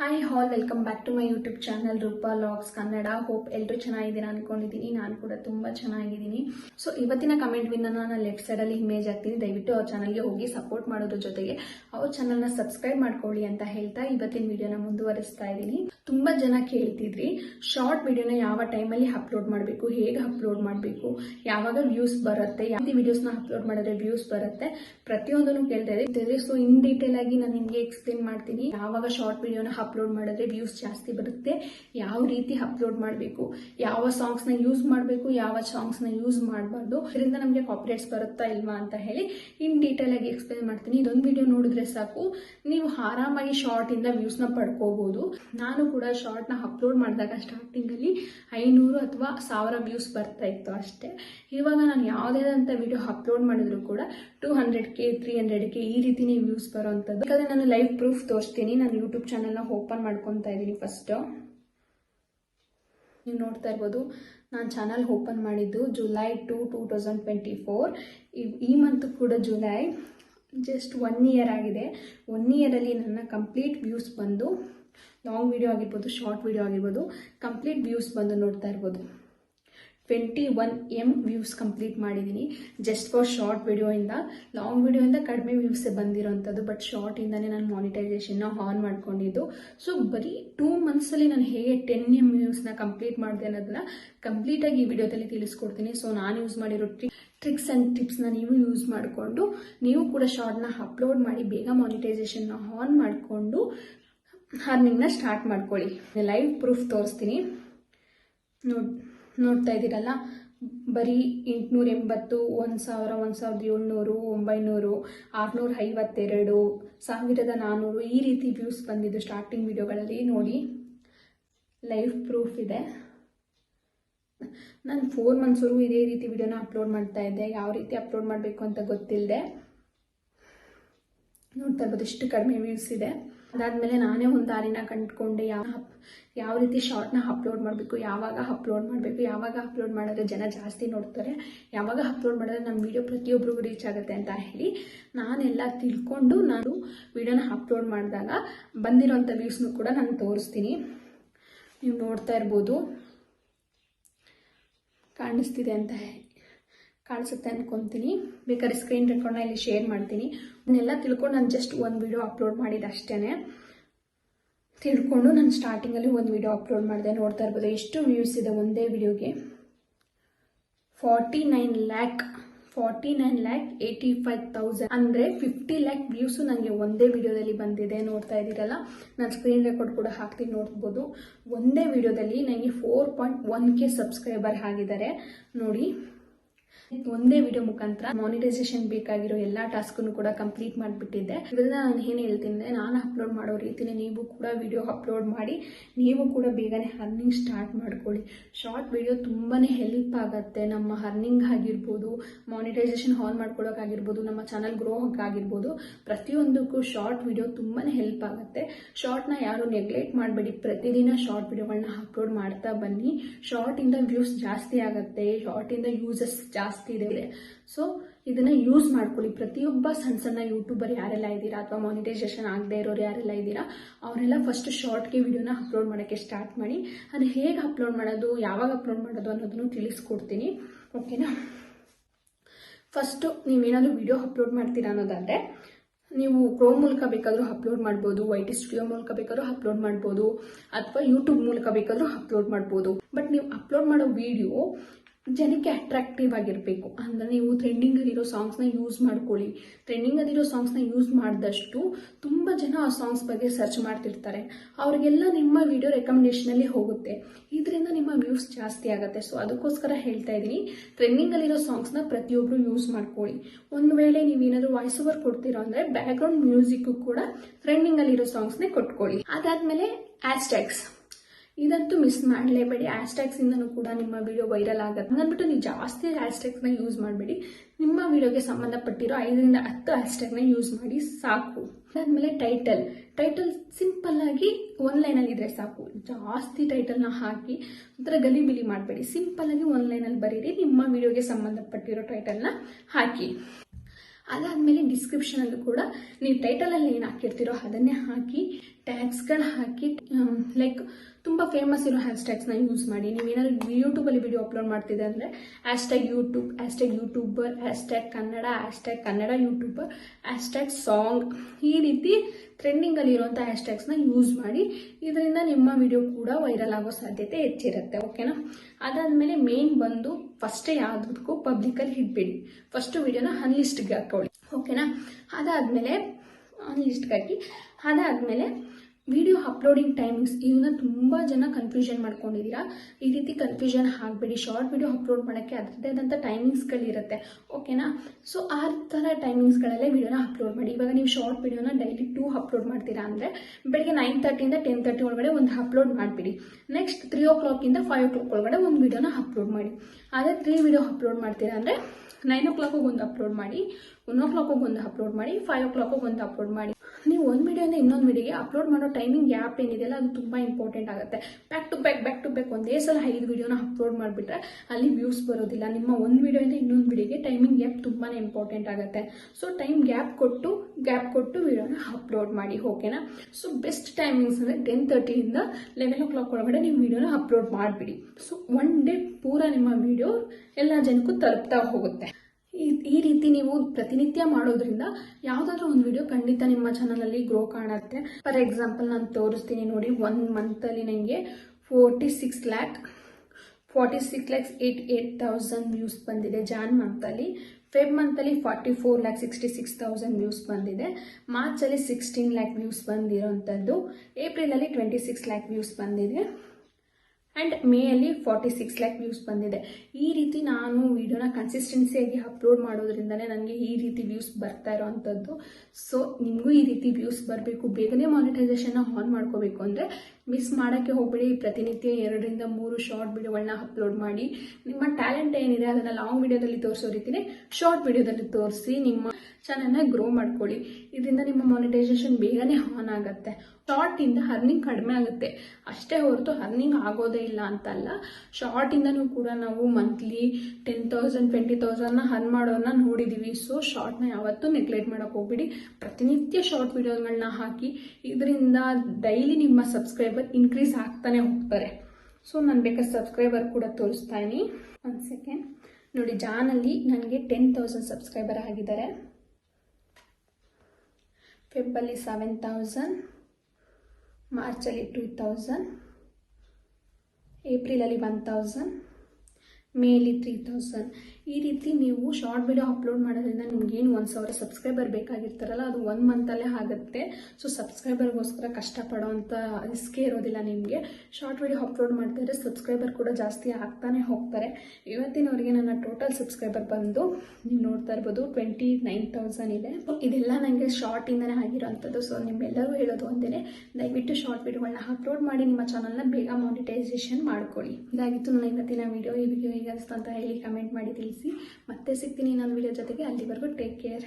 Hi all welcome back to my YouTube channel Roopa vlogs Kannada hope ಎಲ್ಲರೂ ಚೆನ್ನಾಗಿದ್ದೀರಾ ಅನ್ಕೊಂಡಿದ್ದೀನಿ. ನಾನು ಕೂಡ ತುಂಬ ಚೆನ್ನಾಗಿದ್ದೀನಿ. ಸೊ ಇವತ್ತಿನ ಕಮೆಂಟ್ ವಿನ್ನ ನಾನು ಲೆಫ್ಟ್ ಸೈಡಲ್ಲಿ ಇಮೇಜ್ ಆಗ್ತೀನಿ ದಯವಿಟ್ಟು ಅವ್ರ ಚಾನಲ್ಗೆ ಹೋಗಿ ಸಪೋರ್ಟ್ ಮಾಡೋದ್ರ ಜೊತೆಗೆ ಅವ್ರ ಚಾನಲ್ನ ಸಬ್ಸ್ಕ್ರೈಬ್ ಮಾಡ್ಕೊಳ್ಳಿ ಅಂತ ಹೇಳ್ತಾ ಇವತ್ತಿನ ವಿಡಿಯೋನ ಮುಂದುವರಿಸ್ತಾ ಇದ್ದೀನಿ. ತುಂಬ ಜನ ಕೇಳ್ತಿದ್ರಿ ಶಾರ್ಟ್ ವಿಡಿಯೋನ ಯಾವ ಟೈಮಲ್ಲಿ ಅಪ್ಲೋಡ್ ಮಾಡಬೇಕು, ಹೇಗೆ ಅಪ್ಲೋಡ್ ಮಾಡಬೇಕು, ಯಾವಾಗ ವ್ಯೂಸ್ ಬರುತ್ತೆ, ಯಾವ ವಿಡಿಯೋಸ್ನ ಅಪ್ಲೋಡ್ ಮಾಡಿದ್ರೆ ವ್ಯೂಸ್ ಬರುತ್ತೆ, ಪ್ರತಿಯೊಂದನ್ನು ಕೇಳ್ತಾ ಇದ್ದೀವಿ ಸೊ ಇನ್ ಡೀಟೇಲ್ ಆಗಿ ನಾನು ನಿಮಗೆ ಎಕ್ಸ್ಪ್ಲೇನ್ ಮಾಡ್ತೀನಿ. ಯಾವಾಗ ಶಾರ್ಟ್ ವಿಡಿಯೋನ ಅಪ್ಲೋಡ್ ಮಾಡಿದ್ರೆ ವ್ಯೂಸ್ ಜಾಸ್ತಿ ಬರುತ್ತೆ. ಯಾವ ರೀತಿ ಅಪ್ಲೋಡ್ ಮಾಡಬೇಕು, ಯಾವ ಸಾಂಗ್ಸ್ನ ಯೂಸ್ ಮಾಡಬೇಕು, ಯಾವ ಸಾಂಗ್ಸ್ನ ಯೂಸ್ ಮಾಡಬಾರ್ದು, ಇದರಿಂದ ನಮಗೆ ಕಾಪಿರೇಟ್ಸ್ ಬರುತ್ತಾ ಇಲ್ವಾ ಅಂತ ಹೇಳಿ ಇನ್ ಡೀಟೇಲ್ ಆಗಿ ಎಕ್ಸ್ಪ್ಲೈನ್ ಮಾಡ್ತೀನಿ. ಇದೊಂದು ವಿಡಿಯೋ ನೋಡಿದ್ರೆ ಸಾಕು. ನೀವು ಆರಾಮಾಗಿ ಶಾರ್ಟ್ ಇಂದ ವ್ಯೂಸ್ನ ಪಡ್ಕೋಬಹುದು ನಾನು ಕೂಡ ಶಾರ್ಟ್ನ ಅಪ್ಲೋಡ್ ಮಾಡಿದಾಗ ಸ್ಟಾರ್ಟಿಂಗಲ್ಲಿ ಐನೂರು ಅಥವಾ ಸಾವಿರ ವ್ಯೂಸ್ ಬರ್ತಾ ಇತ್ತು ಅಷ್ಟೇ. ಇವಾಗ ನಾನು ಯಾವುದೇದಂತ ವಿಡಿಯೋ ಅಪ್ಲೋಡ್ ಮಾಡಿದ್ರು ಕೂಡ two hundred K three hundred K ಈ ರೀತಿನೇ ವ್ಯೂಸ್ ಬರೋವಂಥದ್ದು ಯಾಕಂದ್ರೆ ನಾನು ಲೈವ್ ಪ್ರೂಫ್ ತೋರಿಸ್ತೀನಿ. ನಾನು ಯೂಟ್ಯೂಬ್ ಚಾನಲ್ನ ಓಪನ್ ಮಾಡ್ಕೊತಾ ಇದ್ದೀನಿ ಫಸ್ಟ್. ನೀವು ನೋಡ್ತಾ ಇರ್ಬೋದು, ನಾನು ಚಾನಲ್ ಓಪನ್ ಮಾಡಿದ್ದು July two two thousand twenty four. ಈ ಮಂತ್ ಕೂಡ ಜುಲೈ. ಜಸ್ಟ್ ಒನ್ ಇಯರ್ ಆಗಿದೆ. ಒನ್ ಇಯರಲ್ಲಿ ನನ್ನ ಕಂಪ್ಲೀಟ್ ವ್ಯೂಸ್ ಬಂದು, ಲಾಂಗ್ ವಿಡಿಯೋ ಆಗಿರ್ಬೋದು, ಶಾರ್ಟ್ ವಿಡಿಯೋ ಆಗಿರ್ಬೋದು, ಕಂಪ್ಲೀಟ್ ವ್ಯೂಸ್ ಬಂದು ನೋಡ್ತಾ ಇರ್ಬೋದು. Twenty one M views complete ಮಾಡಿದ್ದೀನಿ ಜಸ್ಟ್ ಫಾರ್ ಶಾರ್ಟ್ ವಿಡಿಯೋಯಿಂದ ಲಾಂಗ್ ವಿಡಿಯೋಯಿಂದ ಕಡಿಮೆ ವ್ಯೂಸೇ ಬಂದಿರೋಂಥದ್ದು ಬಟ್ ಶಾರ್ಟಿಂದನೇ ನಾನು ಮಾನಿಟೈಸೇಷನ್ನ ಆನ್ ಮಾಡ್ಕೊಂಡಿದ್ದು. ಸೊ ಬರೀ ಟೂ ಮಂತ್ಸಲ್ಲಿ ನಾನು ಹೇಗೆ ಟೆನ್ ಎಂ ವ್ಯೂಸ್ನ ಕಂಪ್ಲೀಟ್ ಮಾಡಿದೆ ಅನ್ನೋದನ್ನ ಕಂಪ್ಲೀಟಾಗಿ ಈ ವಿಡಿಯೋದಲ್ಲಿ ತಿಳಿಸ್ಕೊಡ್ತೀನಿ. ಸೊ ನಾನು ಯೂಸ್ ಮಾಡಿರೋ ಟ್ರಿಕ್ ಟ್ರಿಕ್ಸ್ ಆ್ಯಂಡ್ ಟಿಪ್ಸ್ನ ನೀವು ಯೂಸ್ ಮಾಡಿಕೊಂಡು, ನೀವು ಕೂಡ ಶಾರ್ಟ್ನ ಅಪ್ಲೋಡ್ ಮಾಡಿ, ಬೇಗ ಮಾನಿಟೈಸೇಷನ್ನ ಆನ್ ಮಾಡಿಕೊಂಡು ಅರ್ನಿಂಗ್ನ ಸ್ಟಾರ್ಟ್ ಮಾಡ್ಕೊಳ್ಳಿ. ಲೈವ್ ಪ್ರೂಫ್ ತೋರಿಸ್ತೀನಿ. ನೋಡಿ ನೋಡ್ತಾ ಇದ್ದೀರಲ್ಲ? ಬರೀ ಎಂಟುನೂರ ಎಂಬತ್ತು ಒಂದು ಸಾವಿರ ಒಂದು ಸಾವಿರದ ಏಳ್ನೂರು, ಒಂಬೈನೂರು ಆರುನೂರ ಐವತ್ತೆರಡು ಸಾವಿರದ ನಾನ್ನೂರು ಈ ರೀತಿ ವ್ಯೂಸ್ ಬಂದಿದ್ದು ಸ್ಟಾರ್ಟಿಂಗ್ ವಿಡಿಯೋಗಳಲ್ಲಿ ನೋಡಿ. ಲೈವ್ ಪ್ರೂಫ್ ಇದೆ. ನಾನು ಫೋರ್ ಮಂತ್ಸ್ವರೆಗೂ ಇದೇ ರೀತಿ ವಿಡಿಯೋನ ಅಪ್ಲೋಡ್ ಮಾಡ್ತಾ ಇದ್ದೆ. ಯಾವ ರೀತಿ ಅಪ್ಲೋಡ್ ಮಾಡಬೇಕು ಅಂತ ಗೊತ್ತಿಲ್ಲದೆ ನೋಡ್ತಾ ಇರ್ಬೋದು ಎಷ್ಟು ಕಡಿಮೆ ವ್ಯೂಸ್ ಇದೆ. ಅದಾದಮೇಲೆ ನಾನೇ ಒಂದು ದಾರಿನ ಕಂಡುಕೊಂಡೆ ಯಾವ ಯಾವ ರೀತಿ ಶಾರ್ಟ್ನ ಅಪ್ಲೋಡ್ ಮಾಡಬೇಕು, ಯಾವಾಗ ಅಪ್ಲೋಡ್ ಮಾಡಬೇಕು, ಯಾವಾಗ ಅಪ್ಲೋಡ್ ಮಾಡಿದ್ರೆ ಜನ ಜಾಸ್ತಿ ನೋಡ್ತಾರೆ, ಯಾವಾಗ ಅಪ್ಲೋಡ್ ಮಾಡಿದ್ರೆ ನಮ್ಮ ವಿಡಿಯೋ ಪ್ರತಿಯೊಬ್ಬರಿಗೂ ರೀಚ್ ಆಗುತ್ತೆ ಅಂತ ಹೇಳಿ ನಾನೆಲ್ಲ ತಿಳ್ಕೊಂಡು ನಾನು ವಿಡಿಯೋನ ಅಪ್ಲೋಡ್ ಮಾಡಿದಾಗ ಬಂದಿರೋಂಥ ವ್ಯೂಸ್ನು ಕೂಡ ನಾನು ತೋರಿಸ್ತೀನಿ. ನೀವು ನೋಡ್ತಾ ಇರ್ಬೋದು. ಕಾಣಿಸ್ತಿದೆ ಅಂತ ಕಾಣಿಸುತ್ತೆ ಅನ್ಕೊತೀನಿ. ಬೇಕಾದ್ರೆ ಸ್ಕ್ರೀನ್ ರೆಕಾರ್ಡ್ನ ಇಲ್ಲಿ ಶೇರ್ ಮಾಡ್ತೀನಿ. ಅದನ್ನೆಲ್ಲ ತಿಳ್ಕೊಂಡು ನಾನು ಜಸ್ಟ್ ಒಂದು ವಿಡಿಯೋ ಅಪ್ಲೋಡ್ ಮಾಡಿದ್ದು ಅಷ್ಟೇ ತಿಳ್ಕೊಂಡು ನಾನು ಸ್ಟಾರ್ಟಿಂಗಲ್ಲಿ ಒಂದು ವಿಡಿಯೋ ಅಪ್ಲೋಡ್ ಮಾಡಿದೆ. ನೋಡ್ತಾ ಇರ್ಬೋದು, ಎಷ್ಟು ವ್ಯೂಸ್ ಇದೆ ಒಂದೇ ವಿಡಿಯೋಗೆ forty nine lakh forty nine lakh eighty five thousand ಅಂದರೆ ಫಿಫ್ಟಿ ಲ್ಯಾಕ್ ವ್ಯೂಸು ನನಗೆ ಒಂದೇ ವಿಡಿಯೋದಲ್ಲಿ ಬಂದಿದೆ. ನೋಡ್ತಾ ಇದ್ದೀರಲ್ಲ? ನಾನು ಸ್ಕ್ರೀನ್ ರೆಕಾರ್ಡ್ ಕೂಡ ಹಾಕ್ತೀನಿ, ನೋಡ್ಬೋದು. ಒಂದೇ ವಿಡಿಯೋದಲ್ಲಿ ನನಗೆ four point one K subscriber ಆಗಿದ್ದಾರೆ. ನೋಡಿ. ಒಂದೇ ವಿಡಿಯೋ ಮುಖಾಂತರ ಮಾನಿಟೈಸೇಷನ್ ಬೇಕಾಗಿರೋ ಎಲ್ಲಾ ಟಾಸ್ಕ್ ಕೂಡ ಕಂಪ್ಲೀಟ್ ಮಾಡಿಬಿಟ್ಟಿದ್ದೆ. ಇದರಿಂದ ನಾನು ಏನು ಹೇಳ್ತೀನಿ ಅಂದ್ರೆ ನಾನು ಅಪ್ಲೋಡ್ ಮಾಡೋ ರೀತಿನೇ ನೀವು ಕೂಡ ವಿಡಿಯೋ ಅಪ್ಲೋಡ್ ಮಾಡಿ, ನೀವು ಕೂಡ ಬೇಗನೆ ಅರ್ನಿಂಗ್ ಸ್ಟಾರ್ಟ್ ಮಾಡ್ಕೊಳ್ಳಿ. ಶಾರ್ಟ್ ವಿಡಿಯೋ ತುಂಬಾ ಹೆಲ್ಪ್ ಆಗುತ್ತೆ. ನಮ್ಮ ಅರ್ನಿಂಗ್ ಆಗಿರ್ಬೋದು ಮಾನಿಟೈಸೇಷನ್ ಆನ್ ಮಾಡ್ಕೊಳ್ಳೋಕ್ಕಾಗಿರ್ಬೋದು ನಮ್ಮ ಚಾನಲ್ ಗ್ರೋ ಆಗಿರ್ಬೋದು ಪ್ರತಿಯೊಂದಕ್ಕೂ ಶಾರ್ಟ್ ವಿಡಿಯೋ ತುಂಬಾ ಹೆಲ್ಪ್ ಆಗುತ್ತೆ. ಶಾರ್ಟ್ನ ಯಾರು ನೆಗ್ಲೆಕ್ಟ್ ಮಾಡಬೇಡಿ. ಪ್ರತಿದಿನ ಶಾರ್ಟ್ ವಿಡಿಯೋಗಳನ್ನ ಅಪ್ಲೋಡ್ ಮಾಡ್ತಾ ಬನ್ನಿ. ಶಾರ್ಟಿಂದ ವ್ಯೂಸ್ ಜಾಸ್ತಿ ಆಗುತ್ತೆ. ಶಾರ್ಟಿಂದ ಯೂಸಸ್ ಜಾಸ್ತಿ ಇದೆ ಸೊ ಇದನ್ನ ಯೂಸ್ ಮಾಡ್ಕೊಳ್ಳಿ. ಪ್ರತಿಯೊಬ್ಬ ಸಣ್ಣ ಸಣ್ಣ ಯೂಟ್ಯೂಬರ್ ಯಾರೆಲ್ಲ ಇದ್ದೀರಾ ಅಥವಾ ಮಾನಿಟೈಸೇಷನ್ ಆಗದೆ ಇರೋರು ಯಾರೆಲ್ಲ ಇದ್ದೀರಾ, ಅವರೆಲ್ಲ ಫಸ್ಟ್ ಶಾರ್ಟ್ಗೆ ವಿಡಿಯೋನ ಅಪ್ಲೋಡ್ ಮಾಡೋಕ್ಕೆ ಸ್ಟಾರ್ಟ್ ಮಾಡಿ ಅದು ಹೇಗೆ ಅಪ್ಲೋಡ್ ಮಾಡೋದು, ಯಾವಾಗ ಅಪ್ಲೋಡ್ ಮಾಡೋದು ಅನ್ನೋದನ್ನು ತಿಳಿಸ್ಕೊಡ್ತೀನಿ. ಓಕೆನಾ ಫಸ್ಟು ನೀವೇನಾದರೂ ವಿಡಿಯೋ ಅಪ್ಲೋಡ್ ಮಾಡ್ತೀರಾ ಅನ್ನೋದಾದರೆ, ನೀವು ಕ್ರೋಮ್ ಮೂಲಕ ಬೇಕಾದರೂ ಅಪ್ಲೋಡ್ ಮಾಡ್ಬೋದು ವೈ ಟಿ ಸ್ಟುಡಿಯೋ ಮೂಲಕ ಬೇಕಾದ್ರೂ ಅಪ್ಲೋಡ್ ಮಾಡ್ಬೋದು, ಅಥವಾ ಯೂಟ್ಯೂಬ್ ಮೂಲಕ ಬೇಕಾದರೂ ಅಪ್ಲೋಡ್ ಮಾಡ್ಬೋದು. ಬಟ್ ನೀವು ಅಪ್ಲೋಡ್ ಮಾಡೋ ವಿಡಿಯೋ ಜನಕ್ಕೆ ಅಟ್ರಾಕ್ಟಿವ್ ಆಗಿರಬೇಕು. ಅಂದರೆ ನೀವು ಟ್ರೆಂಡಿಂಗಲ್ಲಿರೋ ಸಾಂಗ್ಸ್ನ ಯೂಸ್ ಮಾಡ್ಕೊಳ್ಳಿ. ಟ್ರೆಂಡಿಂಗಲ್ಲಿರೋ ಸಾಂಗ್ಸ್ನ ಯೂಸ್ ಮಾಡಿದಷ್ಟು ತುಂಬ ಜನ ಆ ಸಾಂಗ್ಸ್ ಬಗ್ಗೆ ಸರ್ಚ್ ಮಾಡ್ತಿರ್ತಾರೆ. ಅವ್ರಿಗೆಲ್ಲ ನಿಮ್ಮ ವಿಡಿಯೋ ರೆಕಮೆಂಡೇಷನಲ್ಲಿ ಹೋಗುತ್ತೆ. ಇದರಿಂದ ನಿಮ್ಮ ವ್ಯೂಸ್ ಜಾಸ್ತಿ ಆಗುತ್ತೆ. ಸೊ ಅದಕ್ಕೋಸ್ಕರ ಹೇಳ್ತಾ ಇದ್ದೀನಿ ಟ್ರೆಂಡಿಂಗಲ್ಲಿರೋ ಸಾಂಗ್ಸ್ನ ಪ್ರತಿಯೊಬ್ಬರು ಯೂಸ್ ಮಾಡ್ಕೊಳ್ಳಿ. ಒಂದು ವೇಳೆ ನೀವೇನಾದರೂ ವಾಯ್ಸ್ ಓವರ್ ಕೊಡ್ತೀರೋ ಅಂದರೆ ಬ್ಯಾಕ್ಗ್ರೌಂಡ್ ಮ್ಯೂಸಿಕ್ಕು ಕೂಡ ಟ್ರೆಂಡಿಂಗಲ್ಲಿರೋ ಸಾಂಗ್ಸ್ನೇ ಕೊಟ್ಕೊಳ್ಳಿ. ಅದಾದಮೇಲೆ ಆಸ್ಟ್ಯಾಗ್ಸ್ ಇದಂತೂ ಮಿಸ್ ಮಾಡಲೇಬೇಡಿ ಇಂದನೂ ಕೂಡ ನಿಮ್ಮ ವಿಡಿಯೋ ವೈರಲ್ ಆಗುತ್ತೆ. ಅಂದ್ಬಿಟ್ಟು ನೀವು ಜಾಸ್ತಿ ನ ಯೂಸ್ ಮಾಡಬೇಡಿ. ನಿಮ್ಮ ವಿಡಿಯೋಗೆ ಸಂಬಂಧಪಟ್ಟಿರೋ ಐದರಿಂದ ಹತ್ತು ನ ಯೂಸ್ ಮಾಡಿ ಸಾಕು. ಅದಾದಮೇಲೆ ಟೈಟಲ್ ಟೈಟಲ್ ಸಿಂಪಲ್ ಆಗಿ ಒನ್ ಲೈನಲ್ಲಿ ಇದ್ರೆ ಸಾಕು. ಜಾಸ್ತಿ ಟೈಟಲ್ನ ಹಾಕಿ ಒಂಥರ ಗಲಿಬಿಲಿ ಮಾಡಬೇಡಿ. ಸಿಂಪಲ್ ಆಗಿ ಒನ್ ಲೈನಲ್ಲಿ ಬರೀರಿ, ನಿಮ್ಮ ವಿಡಿಯೋಗೆ ಸಂಬಂಧಪಟ್ಟಿರೋ ಟೈಟಲ್ನ ಹಾಕಿ. ಅದಾದಮೇಲೆ ಡಿಸ್ಕ್ರಿಪ್ಷನಲ್ಲೂ ಕೂಡ ನೀವು ಟೈಟಲಲ್ಲಿ ಏನು ಹಾಕಿರ್ತೀರೋ ಅದನ್ನೇ ಹಾಕಿ ಟ್ಯಾಗ್ಸ್ಗಳು ಹಾಕಿ ಲೈಕ್ ತುಂಬ ಫೇಮಸ್ ಇರೋ ಹ್ಯಾಶ್ಟ್ಯಾಗ್ಸ್ನ ಯೂಸ್ ಮಾಡಿ. ನೀವೇನಾದ್ರು ಯೂಟ್ಯೂಬಲ್ಲಿ ವಿಡಿಯೋ ಅಪ್ಲೋಡ್ ಮಾಡ್ತಿದ್ದೆ ಅಂದರೆ hashtag YouTube hashtag YouTuber hashtag Kannada hashtag Kannada YouTuber hashtag song ಈ ರೀತಿ ಟ್ರೆಂಡಿಂಗಲ್ಲಿ ಇರುವಂಥ ಹ್ಯಾಶ್ಟ್ಯಾಗ್ಸ್ನ ಯೂಸ್ ಮಾಡಿ ಇದರಿಂದ ನಿಮ್ಮ ವಿಡಿಯೋ ಕೂಡ ವೈರಲ್ ಆಗೋ ಸಾಧ್ಯತೆ ಹೆಚ್ಚಿರುತ್ತೆ ಓಕೆನಾ ಅದಾದಮೇಲೆ ಮೇನ್ ಬಂದು ಫಸ್ಟೇ ಯಾವುದಕ್ಕೂ ಪಬ್ಲಿಕಲ್ಲಿ ಇಟ್ಬಿಡಿ. ಫಸ್ಟು ವಿಡಿಯೋನ ಅನ್ಲಿಸ್ಟ್ಗೆ ಹಾಕೊಳ್ಳಿ ಓಕೆನಾ ಅದಾದಮೇಲೆ ಅನ್ಲಿಸ್ಟ್ಗೆ ಹಾಕಿ ಅದಾದಮೇಲೆ ವಿಡಿಯೋ ಅಪ್ಲೋಡಿಂಗ್ ಟೈಮಿಂಗ್ಸ್ ಇವನ್ನ ತುಂಬ ಜನ ಕನ್ಫ್ಯೂಷನ್ ಮಾಡ್ಕೊಂಡಿದ್ದೀರಾ. ಈ ರೀತಿ ಕನ್ಫ್ಯೂಷನ್ ಆಗಬೇಡಿ. ಶಾರ್ಟ್ ವಿಡಿಯೋ ಅಪ್ಲೋಡ್ ಮಾಡೋಕ್ಕೆ ಅದರದ್ದೇ ಆದಂಥ ಟೈಮಿಂಗ್ಸ್ಗಳಿರುತ್ತೆ ಓಕೆನಾ ಸೊ ಆ ಥರ ಟೈಮಿಂಗ್ಸ್ಗಳಲ್ಲೇ ವಿಡಿಯೋನ ಅಪ್ಲೋಡ್ ಮಾಡಿ. ಇವಾಗ ನೀವು ಶಾರ್ಟ್ ವಿಡಿಯೋನ ಡೈಲಿ ಟೂ ಅಪ್ಲೋಡ್ ಮಾಡ್ತೀರಾ ಅಂದರೆ ಬೆಳಗ್ಗೆ ನೈನ್ ತರ್ಟಿಯಿಂದ ಟೆನ್ ತರ್ಟಿ ಒಳಗಡೆ ಒಂದು ಅಪ್ಲೋಡ್ ಮಾಡಿಬಿಡಿ. ನೆಕ್ಸ್ಟ್ ತ್ರೀ ಓ ಕ್ಲಾಕಿಂದ ಫೈವ್ ಓ ಕ್ಲಾಕ್ ಒಳಗಡೆ ಒಂದು ವಿಡಿಯೋನ ಅಪ್ಲೋಡ್ ಮಾಡಿ. ಅದೇ ತ್ರೀ ವಿಡಿಯೋ ಅಪ್ಲೋಡ್ ಮಾಡ್ತೀರಾ ಅಂದರೆ ನೈನ್ ಓ ಕ್ಲಾಕಿಗೆ ಒಂದು ಅಪ್ಲೋಡ್ ಮಾಡಿ ಒನ್ ಓ ಕ್ಲಾಕಿಗೆ ಒಂದು ಅಪ್ಲೋಡ್ ಮಾಡಿ ಫೈವ್ ಓ ಕ್ಲಾಕಿಗೆ ಒಂದು ಅಪ್ಲೋಡ್ ಮಾಡಿ. ನೀವು ಒಂದು ವೀಡಿಯೋನ ಇನ್ನೊಂದು ವಿಡಿಯೋಗೆ ಅಪ್ಲೋಡ್ ಮಾಡೋ ಟೈಮಿಂಗ್ ಗ್ಯಾಪ್ ಏನಿದೆಯಲ್ಲ, ಅದು ತುಂಬ ಇಂಪಾರ್ಟೆಂಟ್ ಆಗುತ್ತೆ. Back to back back to back ಒಂದೇ ಸಲ ಐದು ವಿಡಿಯೋನ ಅಪ್ಲೋಡ್ ಮಾಡಿಬಿಟ್ರೆ ಅಲ್ಲಿ ವ್ಯೂಸ್ ಬರೋದಿಲ್ಲ. ನಿಮ್ಮ ಒಂದು ವಿಡಿಯೋಯಿಂದ ಇನ್ನೊಂದು ವಿಡಿಯೋಗೆ ಟೈಮಿಂಗ್ ಗ್ಯಾಪ್ ತುಂಬಾ ಇಂಪಾರ್ಟೆಂಟ್ ಆಗುತ್ತೆ. ಸೊ ಟೈಮ್ ಗ್ಯಾಪ್ ಕೊಟ್ಟು ಗ್ಯಾಪ್ ಕೊಟ್ಟು ವಿಡಿಯೋನ ಅಪ್ಲೋಡ್ ಮಾಡಿ ಓಕೆನಾ ಸೊ ಬೆಸ್ಟ್ ಟೈಮಿಂಗ್ಸ್ ಅಂದರೆ ಟೆನ್ ತರ್ಟಿಯಿಂದ ಲೆವೆನ್ ಓ ಕ್ಲಾಕ್ ಒಳಗಡೆ ನೀವು ವಿಡಿಯೋನ ಅಪ್ಲೋಡ್ ಮಾಡಿಬಿಡಿ. ಸೊ ಒನ್ ಡೇ ಪೂರ ನಿಮ್ಮ ವಿಡಿಯೋ ಎಲ್ಲ ಜನಕ್ಕೂ ತಲುಪ್ತಾ ಹೋಗುತ್ತೆ. ಈ ಈ ರೀತಿ ನೀವು ಪ್ರತಿನಿತ್ಯ ಮಾಡೋದ್ರಿಂದ ಯಾವುದಾದ್ರೂ ಒಂದು ವಿಡಿಯೋ ಖಂಡಿತ ನಿಮ್ಮ ಚಾನಲಲ್ಲಿ ಗ್ರೋ ಕಾಣುತ್ತೆ. ಫಾರ್ ಎಕ್ಸಾಂಪಲ್ ನಾನು ತೋರಿಸ್ತೀನಿ ನೋಡಿ ಒನ್ ಮಂತಲ್ಲಿ ನನಗೆ forty six lakh forty six lakhs eight eight thousand views ಬಂದಿದೆ ಜಾನ್ ಮಂತಲ್ಲಿ Feb ಮಂತಲ್ಲಿ forty four lakh sixty six thousand views ಬಂದಿದೆ. ಮಾರ್ಚಲ್ಲಿ ಸಿಕ್ಸ್ಟೀನ್ ಲ್ಯಾಕ್ ವ್ಯೂಸ್ ಬಂದಿರೋಂಥದ್ದು. ಏಪ್ರಿಲಲ್ಲಿ ಟ್ವೆಂಟಿ ಸಿಕ್ಸ್ ಲ್ಯಾಕ್ ವ್ಯೂಸ್ ಬಂದಿದೆ. ಆ್ಯಂಡ್ ಮೇಯಲ್ಲಿ ಫಾರ್ಟಿ ಸಿಕ್ಸ್ ಲ್ಯಾಕ್ ವ್ಯೂಸ್ ಬಂದಿದೆ. ಈ ರೀತಿ ನಾನು ವಿಡಿಯೋನ ಕನ್ಸಿಸ್ಟೆನ್ಸಿಯಾಗಿ ಅಪ್ಲೋಡ್ ಮಾಡೋದ್ರಿಂದಲೇ ನನಗೆ ಈ ರೀತಿ ವ್ಯೂಸ್ ಬರ್ತಾ ಇರೋವಂಥದ್ದು ಸೊ ನಿಮಗೂ ಈ ರೀತಿ ವ್ಯೂಸ್ ಬರಬೇಕು. ಬೇಗನೆ ಮಾನಿಟೈಸೇಷನ್ನ ಆನ್ ಮಾಡ್ಕೋಬೇಕು ಅಂದರೆ ಮಿಸ್ ಮಾಡೋಕ್ಕೆ ಹೋಗಬೇಡಿ. ಪ್ರತಿನಿತ್ಯ ಎರಡರಿಂದ ಮೂರು ಶಾರ್ಟ್ ವಿಡಿಯೋಗಳನ್ನ ಅಪ್ಲೋಡ್ ಮಾಡಿ. ನಿಮ್ಮ ಟ್ಯಾಲೆಂಟ್ ಏನಿದೆ ಅದನ್ನು ಲಾಂಗ್ ವಿಡಿಯೋದಲ್ಲಿ ತೋರಿಸೋ ರೀತಿನೇ ಶಾರ್ಟ್ ವಿಡಿಯೋದಲ್ಲಿ ತೋರಿಸಿ. ನಿಮ್ಮ ಚಾನಲ್ನ ಗ್ರೋ ಮಾಡ್ಕೊಳ್ಳಿ. ಇದರಿಂದ ನಿಮ್ಮ ಮಾನಿಟೈಸೇಷನ್ ಬೇಗನೆ ಆನ್ ಆಗುತ್ತೆ. ಶಾರ್ಟಿಂದ ಅರ್ನಿಂಗ್ ಕಡಿಮೆ ಆಗುತ್ತೆ. ಅಷ್ಟೇ ಹೊರತು ಅರ್ನಿಂಗ್ ಆಗೋದೇ ಇಲ್ಲ ಅಂತಲ್ಲ. ಶಾರ್ಟಿಂದನೂ ಕೂಡ ನಾವು ಮಂತ್ಲಿ ಟೆನ್ ತೌಸಂಡ್ ಟ್ವೆಂಟಿ ತೌಸಂಡ್ನ ಹರ್ನ್ ಮಾಡೋನ್ನ ನೋಡಿದ್ದೀವಿ ಸೊ ಶಾರ್ಟ್ನ ಯಾವತ್ತೂ ನೆಗ್ಲೆಕ್ಟ್ ಮಾಡೋಕೆ ಹೋಗ್ಬಿಡಿ. ಪ್ರತಿನಿತ್ಯ ಶಾರ್ಟ್ ವಿಡಿಯೋಗಳನ್ನ ಹಾಕಿ. ಇದರಿಂದ ಡೈಲಿ ನಿಮ್ಮ ಸಬ್ಸ್ಕ್ರೈಬರ್ ಇನ್ಕ್ರೀಸ್ ಆಗ್ತಾನೆ ಹೋಗ್ತಾರೆ. ಸೊ ನಾನು ಬೇಕಾದ್ರೆ ಸಬ್ಸ್ಕ್ರೈಬರ್ ಕೂಡ ತೋರಿಸ್ತಾ ಇದೀನಿ ಒಂದು ಸೆಕೆಂಡ್ ನೋಡಿ ಜಾನಲ್ಲಿ ನನಗೆ ಟೆನ್ ತೌಸಂಡ್ ಸಬ್ಸ್ಕ್ರೈಬರ್ ಆಗಿದ್ದಾರೆ. ಫೆಬ್ಬಲ್ಲಿ ಸೆವೆನ್ ತೌಸಂಡ್ ಮಾರ್ಚಲ್ಲಿ ಟೂ ತೌಸಂಡ್ ಏಪ್ರಿಲಲ್ಲಿ ಒನ್ ತೌಸಂಡ್ ಮೇಲಿ ತ್ರೀ ತೌಸಂಡ್ ಈ ರೀತಿ ನೀವು ಶಾರ್ಟ್ ವಿಡಿಯೋ ಅಪ್ಲೋಡ್ ಮಾಡೋದ್ರಿಂದ ನಿಮ್ಗೇನು ಒಂದು ಸಾವಿರ ಸಬ್ಸ್ಕ್ರೈಬರ್ ಬೇಕಾಗಿರ್ತಾರಲ್ಲ, ಅದು ಒನ್ ಮಂತಲ್ಲೇ ಆಗುತ್ತೆ. ಸೊ ಸಬ್ಸ್ಕ್ರೈಬರ್ಗೋಸ್ಕರ ಕಷ್ಟಪಡೋವಂಥ ರಿಸ್ಕೇ ಇರೋದಿಲ್ಲ ನಿಮಗೆ. ಶಾರ್ಟ್ ವಿಡಿಯೋ ಅಪ್ಲೋಡ್ ಮಾಡ್ತಿದ್ರೆ ಸಬ್ಸ್ಕ್ರೈಬರ್ ಕೂಡ ಜಾಸ್ತಿ ಆಗ್ತಾನೆ ಹೋಗ್ತಾರೆ. ಇವತ್ತಿನವರೆಗೆ ನನ್ನ ಟೋಟಲ್ ಸಬ್ಸ್ಕ್ರೈಬರ್ ಬಂದು ನೀವು ನೋಡ್ತಾ ಇರ್ಬೋದು ಟ್ವೆಂಟಿ ನೈನ್ ತೌಸಂಡ್ ಇದೆ ಇದೆಲ್ಲ ನನಗೆ ಶಾರ್ಟಿಂದನೇ ಆಗಿರೋವಂಥದ್ದು ಸೊ ನಿಮ್ಮೆಲ್ಲರೂ ಹೇಳೋದು ಒಂದೇ ದಯವಿಟ್ಟು ಶಾರ್ಟ್ ವಿಡಿಯೋಗಳನ್ನ ಅಪ್ಲೋಡ್ ಮಾಡಿ ನಿಮ್ಮ ಚಾನಲ್ನ ಬೇಗ ಮಾನಿಟೈಸೇಷನ್ ಮಾಡ್ಕೊಳ್ಳಿ. ಇದಾಗಿತ್ತು ನನ್ನ ಇವತ್ತಿನ ವಿಡಿಯೋ ಈ ವಿಡಿಯೋ ಹೇಗೆ ಅಂತ ಹೇಳಿ ಕಮೆಂಟ್ ಮಾಡಿ ತಿಳಿಸಿ. ಮತ್ತೆ ಸಿಗ್ತೀನಿ ಇನ್ನೊಂದು ವಿಡಿಯೋ ಜೊತೆಗೆ. ಅಲ್ಲಿವರೆಗೂ ಟೇಕ್ ಕೇರ್